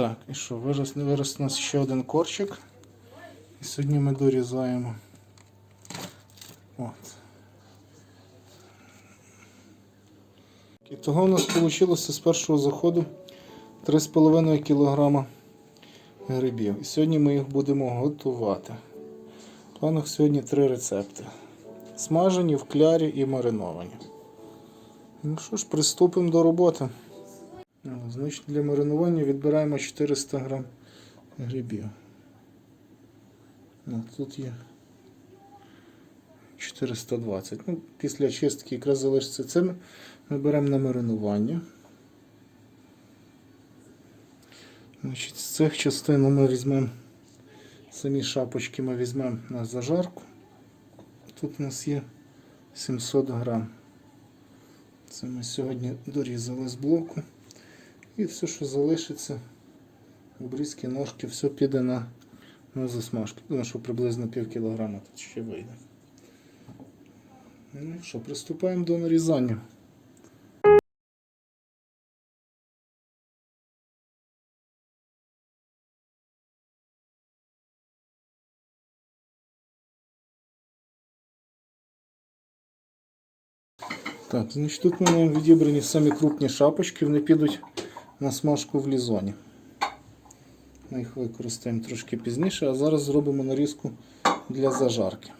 Так, і що, вирос, вирос у нас ще один корчик. І сьогодні ми дорізаємо. От. І того у нас вийшло з першого заходу 3,5 кг грибів. І сьогодні ми їх будемо готувати. В планах сьогодні три рецепти: смажені, в клярі і мариновані. Ну що ж, приступимо до роботи. Ну, Значить, для маринування відбираємо 400 г грибів. Ну, тут є 420. Ну, після чистки якраз залишиться це. Ми беремо на маринування. Значить, з цих частин ми візьмемо самі шапочки ми візьмемо на зажарку. Тут у нас є 700 грам. Це ми сьогодні дорізали з блоку. І все, що залишиться, обрізки, ножки, все піде на, на засмажку. Думаю, що приблизно пів кілограма тут ще вийде. Ну що, приступаємо до нарізання. Так, значить тут ми маємо відібрані самі крупні шапочки, вони підуть на смажку в лізоні. Ми їх використаємо трошки пізніше, а зараз зробимо нарізку для зажарки.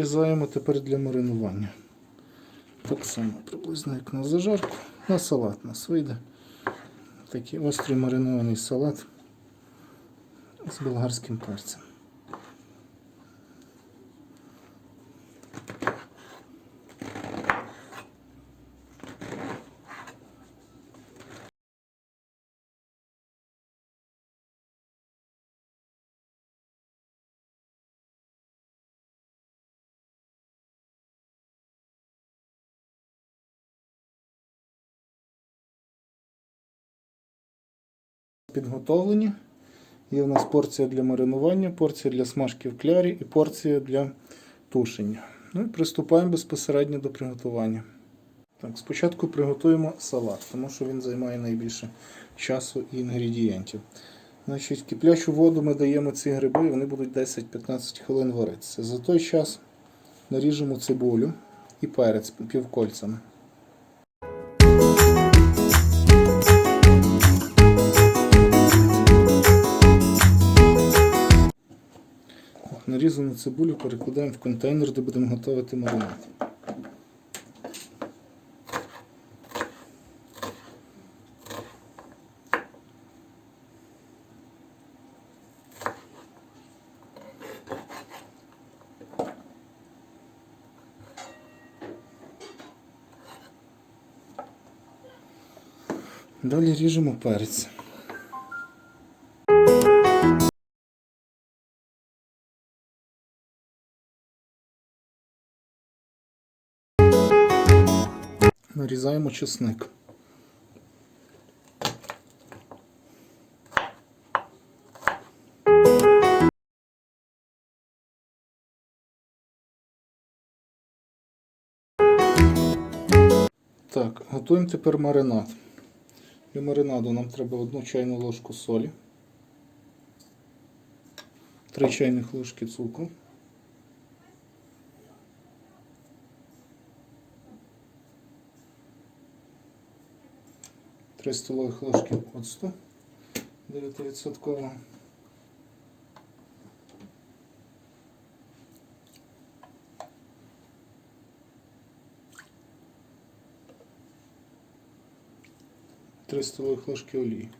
Вирізаємо тепер для маринування. Так само приблизно як на зажарку. На салат нас вийде. Такий острий маринований салат з болгарським перцем. Підготовлені. Є у нас порція для маринування, порція для смажки в клярі і порція для тушення. Ну і приступаємо безпосередньо до приготування. Так, Спочатку приготуємо салат, тому що він займає найбільше часу і інгредієнтів. Значить, Киплячу воду ми даємо ці гриби, і вони будуть 10-15 хвилин варитися. За той час наріжемо цибулю і перець півкольцями. Нарізану цибулю перекладаємо в контейнер, де будемо готувати маринад. Далі ріжемо перець. Нарізаємо чесник. Так, готуємо тепер маринад. Для маринаду нам треба одну чайну ложку солі, 3 чайних ложки цукру. Три столових ложки оцту 9%. Три столових ложки олії.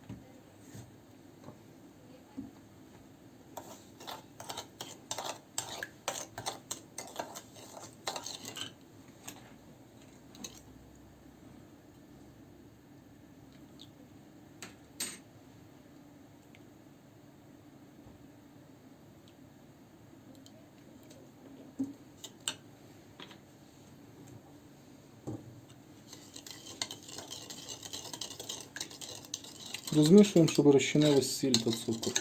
Розмішуємо, щоб розчинилась сіль та цукор.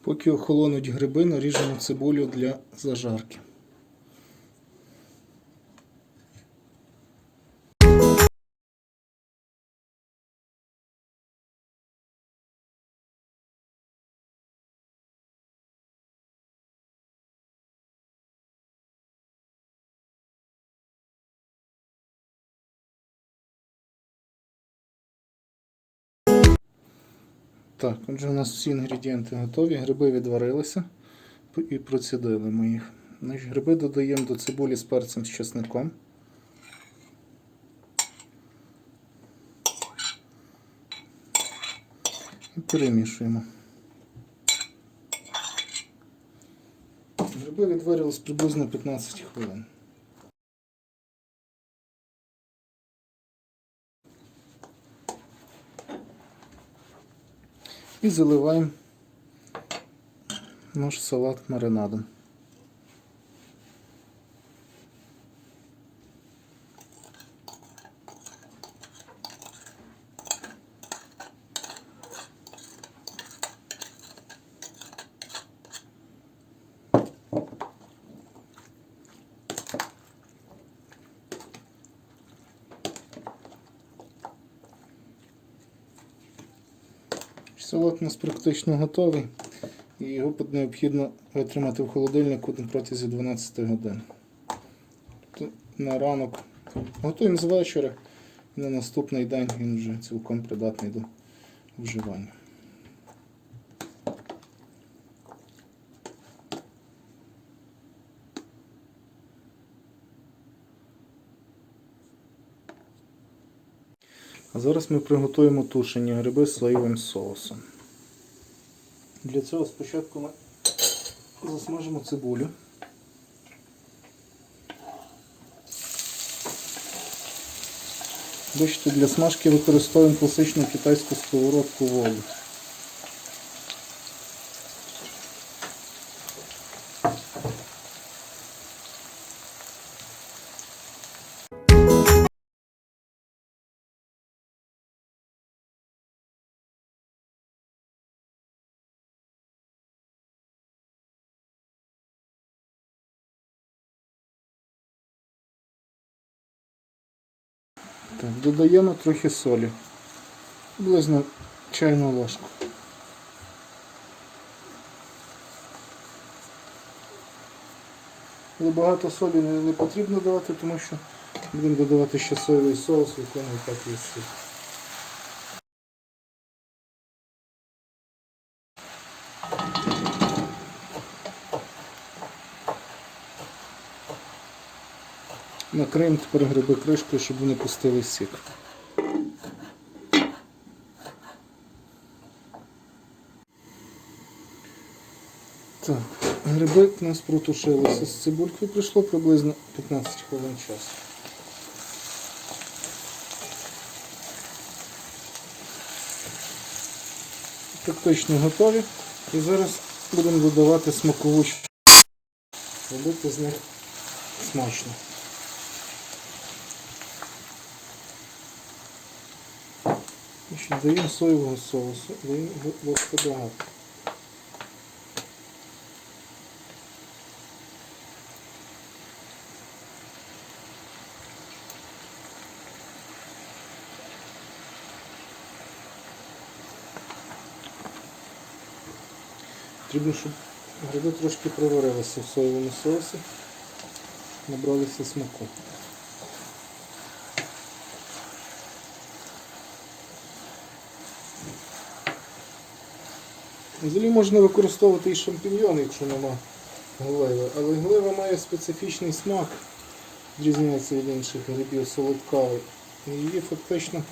Поки охолонуть гриби, наріжемо цибулю для зажарки. Так, отже, у нас всі інгредієнти готові. Гриби відварилися і процідили ми їх. Значить, гриби додаємо до цибулі з перцем з чесником. І перемішуємо. Гриби відварились приблизно 15 хвилин. І заливаємо наш салат маринадом. Салат у нас практично готовий. І його необхідно витримати в холодильнику протязі 12 годин. Тобто на ранок готуємо з вечора, і на наступний день він вже цілком придатний до вживання. А зараз ми приготуємо тушені гриби з соєвим соусом. Для цього спочатку ми засмажимо цибулю. Бачите, для смажки використовуємо класичну китайську сковородку воду. Так, додаємо трохи солі. Приблизно чайну ложку. Але багато солі не, потрібно давати, тому що будемо додавати ще соєвий соус, в якому так є сіль. Накриємо тепер гриби кришкою, щоб вони пустили сік. Так, гриби у нас протушилися з цибулькою, пройшло приблизно 15 хвилин часу. Практично готові. І зараз будемо додавати смакову робити з них смачно. Значить, Даємо соєвого соусу, даємо ложку багато. Потрібно, щоб гриби трошки проварилися в соєвому соусі, набралися смаку. Взагалі можна використовувати і шампіньйони, якщо нема гливи. Але глива має специфічний смак, відрізняється від інших грибів солодкавий. Її фактично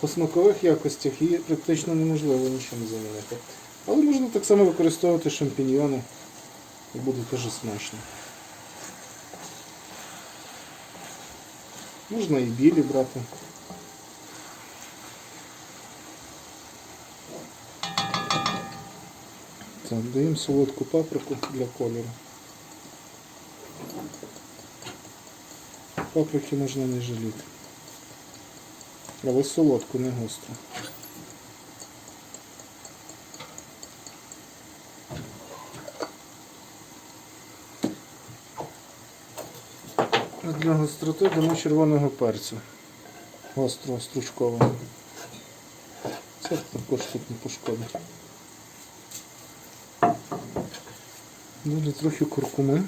по смакових якостях її практично неможливо нічим замінити. Але можна так само використовувати шампіньйони і буде теж смачно. Можна і білі брати. Так, даємо солодку паприку для кольору. Паприки можна не жаліти. Але солодку, не гостру. Для гостроти дамо червоного перцю. Гострого, стручкового. Це також тут не пошкодить. Далі трохи куркуми.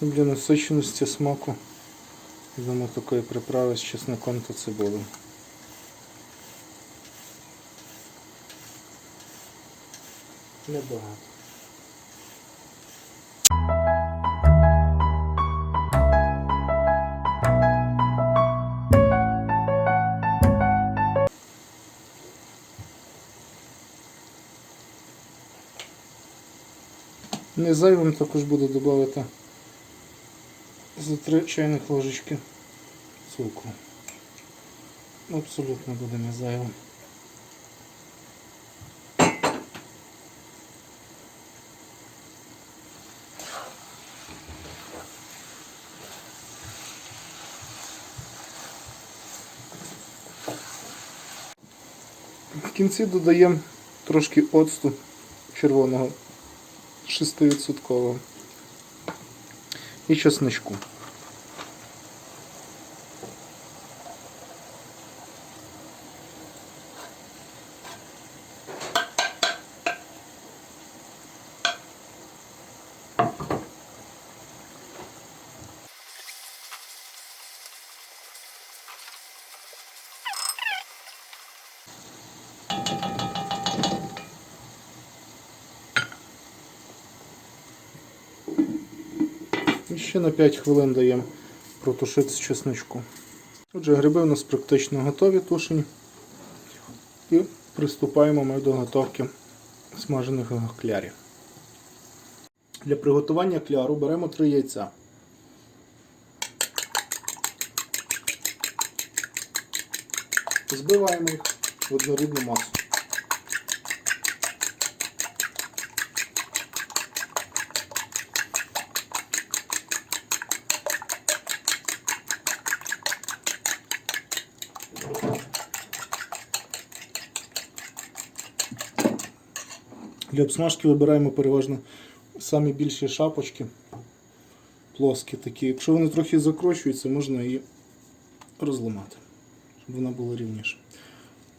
Для насиченості смаку дамо такої приправи з чесником та цибулею. Небагато. Не зайвим також буду додати за 3 чайних ложечки цукру. Абсолютно буде не зайвим. В кінці додаємо трошки оцту червоного 6% і чесничку. І на 5 хвилин даємо протушити чесночку. Отже, гриби у нас практично готові тушені. І приступаємо ми до готовки смажених клярів. Для приготування кляру беремо 3 яйця. Збиваємо їх в однорідну масу. Для обсмажки вибираємо переважно самі більші шапочки, плоскі такі. Якщо вони трохи закручуються, можна її розламати, щоб вона була рівніша.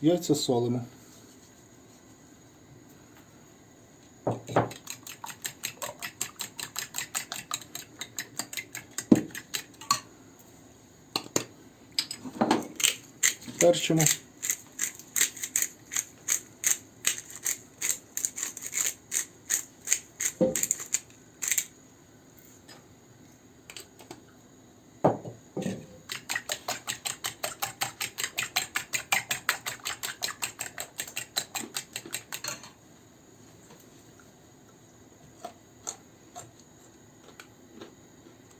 Яйця солимо. Перчимо.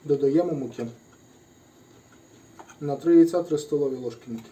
Додаємо муки. На 3 яйця 3 столові ложки муки.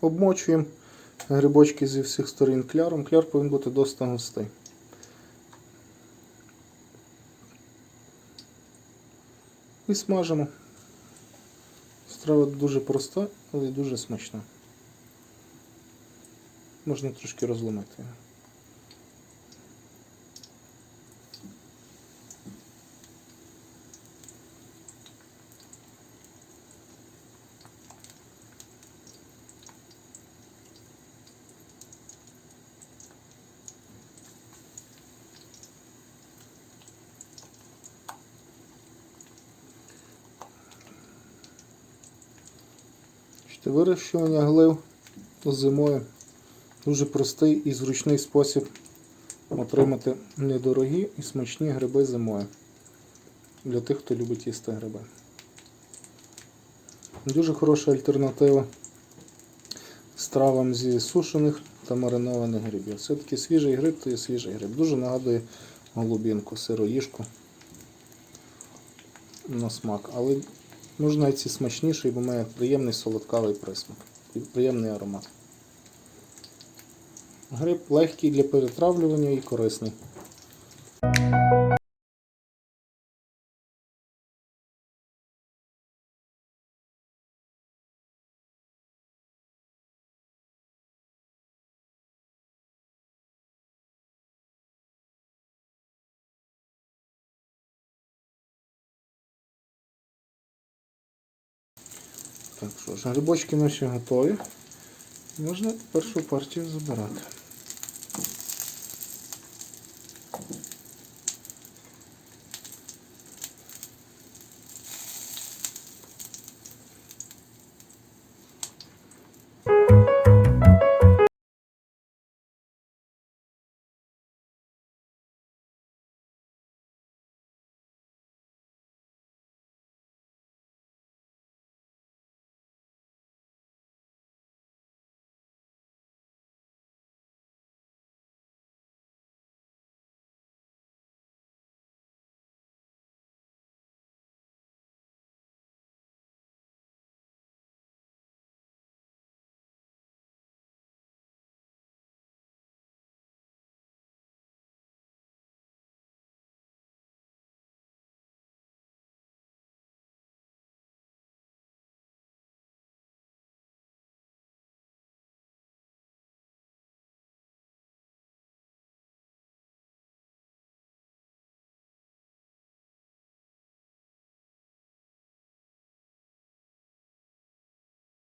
Обмочуємо грибочки зі всіх сторін кляром. Кляр повинен бути досить густий. і смажимо. Страва дуже проста, але дуже смачна. Можна трошки розломити. Вирощування глив зимою дуже простий і зручний спосіб отримати недорогі і смачні гриби зимою. Для тих, хто любить їсти гриби. Дуже хороша альтернатива стравам зі сушених та маринованих грибів. Все-таки свіжий гриб то є свіжий гриб. Дуже нагадує голубінку, сироїжку на смак. Але можна і ці смачніший, бо має приємний солодкавий присмак. Приємний аромат. Гриб легкий для перетравлювання і корисний. Що грибочки наші готові. Можна першу партію забирати.